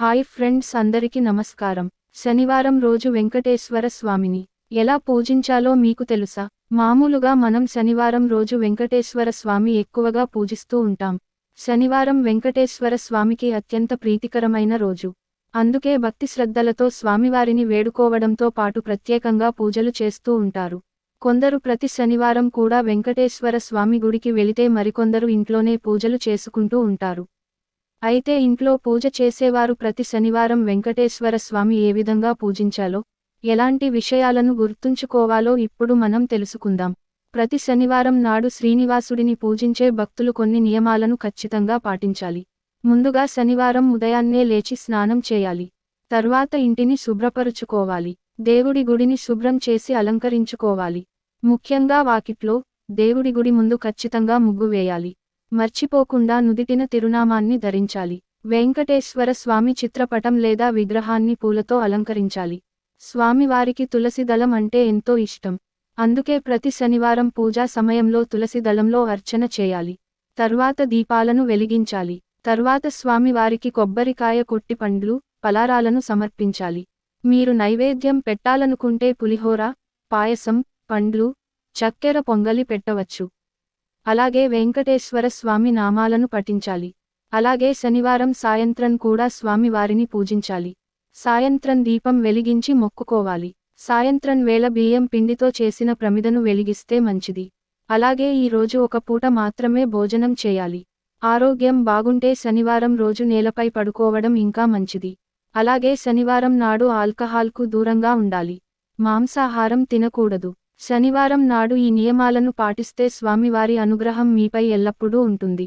Hi friends అందరికీ నమస్కారం. శనివారం రోజు వెంకటేశ్వర స్వామిని ఎలా పూజించాలో మీకు తెలుసా? మామూలుగా మనం శనివారం రోజు వెంకటేశ్వర స్వామి ఎక్కువగా పూజిస్తూ ఉంటాం. శనివారం వెంకటేశ్వర స్వామికి అత్యంత ప్రీతికరమైన రోజు. అందుకే భక్తి శ్రద్ధలతో స్వామివారిని వేడుకోవడంతో పాటు ప్రత్యేకంగా పూజలు చేస్తూ ఉంటారు. కొందరు ప్రతి శనివారం కూడా వెంకటేశ్వర స్వామి గుడికి వెళితే మరికొందరు ఇంట్లోనే పూజలు చేసుకుంటూ ఉంటారు. అయితే ఇంట్లో పూజ చేసేవారు ప్రతి శనివారం వెంకటేశ్వర స్వామి ఏ విధంగా పూజించాలో ఎలాంటి విషయాలను గుర్తుంచుకోవాలో ఇప్పుడు మనం తెలుసుకుందాం. ప్రతి శనివారం నాడు శ్రీనివాసుడిని పూజించే భక్తులు కొన్ని నియమాలను ఖచ్చితంగా పాటించాలి. ముందుగా శనివారం ఉదయాన్నే లేచి స్నానం చేయాలి. తర్వాత ఇంటిని శుభ్రపరుచుకోవాలి. దేవుడి గుడిని శుభ్రం చేసి అలంకరించుకోవాలి. ముఖ్యంగా వాకిట్లో దేవుడి గుడి ముందు ఖచ్చితంగా ముగ్గు వేయాలి. మర్చిపోకుండా నుదిటిన తిరునామాన్ని ధరించాలి. వెంకటేశ్వర స్వామి చిత్రపటం లేదా విగ్రహాన్ని పూలతో అలంకరించాలి. స్వామివారికి తులసిదళం అంటే ఎంతో ఇష్టం. అందుకే ప్రతి శనివారం పూజా సమయంలో తులసిదళంలో అర్చన చేయాలి. తర్వాత దీపాలను వెలిగించాలి. తర్వాత స్వామివారికి కొబ్బరికాయ కొట్టి పండ్లు పలారాలను సమర్పించాలి. మీరు నైవేద్యం పెట్టాలనుకుంటే పులిహోర పాయసం పండ్లు చక్కెర పొంగలి పెట్టవచ్చు. అలాగే వెంకటేశ్వర స్వామి నామాలను పఠించాలి. అలాగే శనివారం సాయంత్రం కూడా స్వామివారిని పూజించాలి. సాయంత్రం దీపం వెలిగించి మొక్కుకోవాలి. సాయంత్రం వేళ బియ్యం పిండితో చేసిన ప్రమిదను వెలిగిస్తే మంచిది. అలాగే ఈ రోజు ఒక పూట మాత్రమే భోజనం చేయాలి. ఆరోగ్యం బాగుంటే శనివారం రోజు నేలపై పడుకోవడం ఇంకా మంచిది. అలాగే శనివారం నాడు ఆల్కహాల్కు దూరంగా ఉండాలి. మాంసాహారం తినకూడదు. శనివారం నాడు ఈ నియమాలను పాటిస్తే స్వామివారి అనుగ్రహం మీపై ఎల్లప్పుడూ ఉంటుంది.